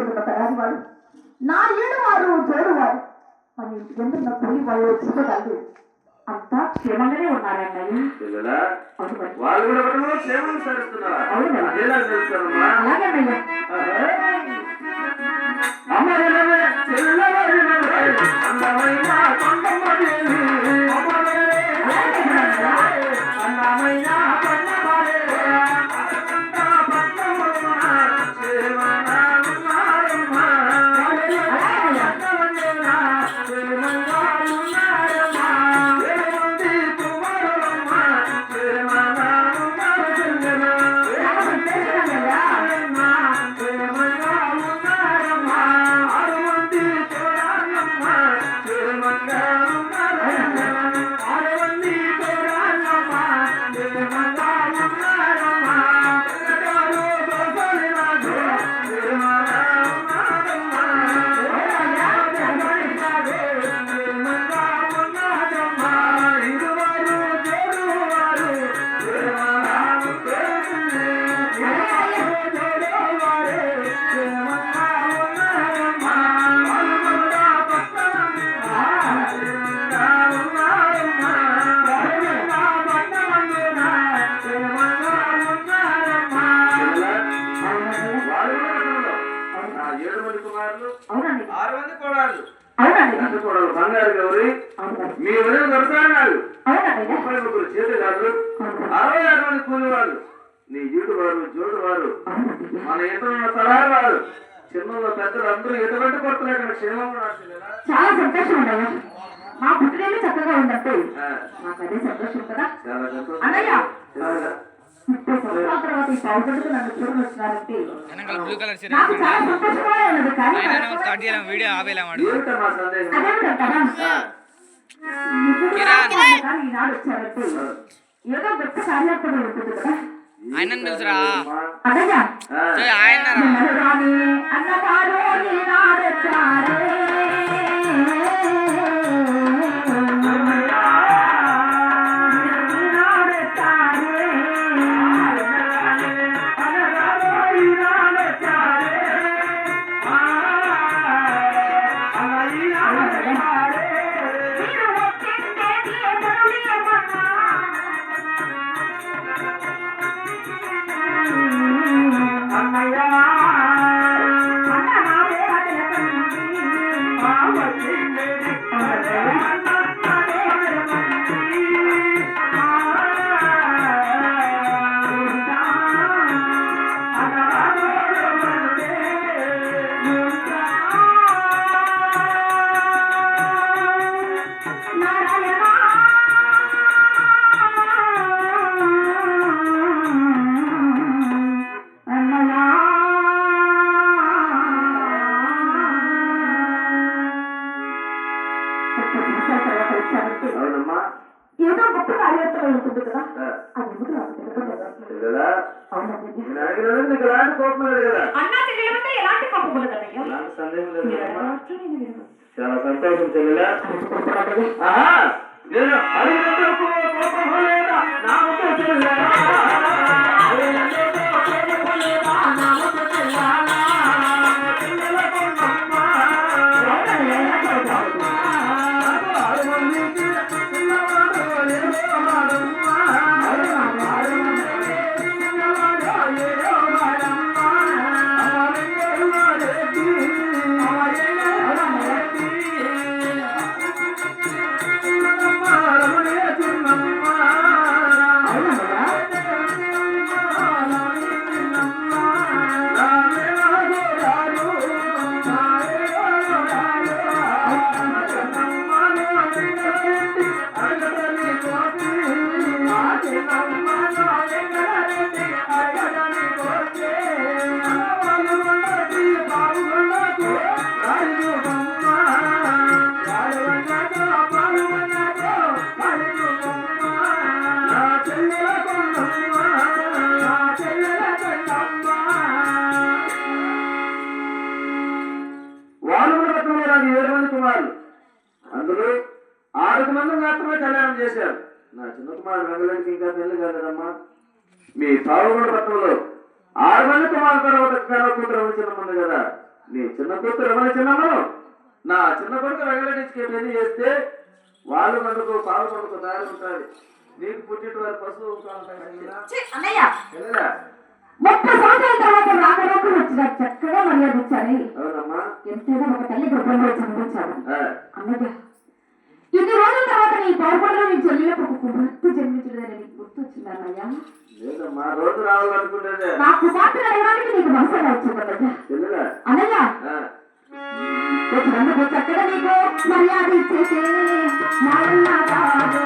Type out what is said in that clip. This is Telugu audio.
ఎందుకు తయారు వాడు నా ఏడు వారు జోడు వారు మన ఇంటి ఎందుకు కూలి వాళ్ళు చూడగలరు అంతా క్షేమంగానే మరి. వాళ్ళు కూడా క్షేమం సరిస్తున్నారా అవును. బంగారు గౌరి మీ ఉదయం దొరసాడు అవునండి ముప్పై ముగ్గురు చేతిగాళ్ళు అరవై ఆరు మంది కూలి వాళ్ళు నీ ఈడు వారు జోడు వారు. మన ఉన్న తరారు వారు. చిన్నలో పెద్దలు అందరూ పెట్టి కొట్టలేక క్షేమంగా? చాలా సంతోషం ఉండయ్యా మా పుట్టినేళ్ళు చక్కగా ఉన్నట్టు నాకు అదే సంతోషం కదా. అన్నయ్య. సంవత్సరాల తర్వాత ఈ నన్ను నాకు చాలా సంతోషంగా ఉన్నది కానీ ఆయన వీడియో ఆపేలా నిజంగా వాళ్ళు కానీ ఈనాడు వచ్చారంటే ఏదో గొప్ప కార్యాత్మకం ఉంటుంది కదా. ఆయనని తెలుసురా. ఆ, ఆయన ఈనాడు వచ్చారే ఏదో గొప్ప కార్యాత్మకం ఉంటుంది కదా అది ఎందుకు నాకు తెలియదు కదా. అవునండి నేను అడిగినందుకు నీకు ఎలాంటి కోపం లేదు కదా. అన్నా తెలియమంటే ఎలాంటి కోపం ఉండదన్నయ్య ఎలాంటి సందేహం లేదు. చాలా సంతోషం చెల్లెలా. నేను అందులో ఆరు మంది మాత్రమే కళ్యాణం చేశారు. నా చిన్న కుమారుడు రంగులకి కాలేదమ్మా మీ పావుగొండ పట్టణంలో ఆరు మంది కుమారు తర్వాత కూతురు రమణ చిన్నమ్మ కదా? నీ చిన్న కూతురు రమణ చిన్నమ్మను నా చిన్న కొడుకు వెంకటేష్కి పెళ్ళి చేస్తే వాళ్ళు పండుగ పాలు పండుగ దారి ఉంటుంది నీకు పుట్టిన వారి పశువు ముప్పై సంవత్సరాల తర్వాత వచ్చిన చక్కగా మర్యాద ఇచ్చాని అవునమ్మా ఎంతైనా ఒక తల్లి గర్భంలో చంపించాడు ఆ, అన్నయ్య ఇన్ని రోజుల తర్వాత నీ పౌర్ణంలో నీ చెల్లెలకు ఒక కుమార్తె జన్మించలేదని నీకు గుర్తొచ్చింది అన్నయ్య లేదమ్మా రోజు నా కుమార్తె అడగడానికి నీకు వచ్చినందుకు చక్కగా నీకు మర్యాద ఇచ్చేసే. నాయన కాదు.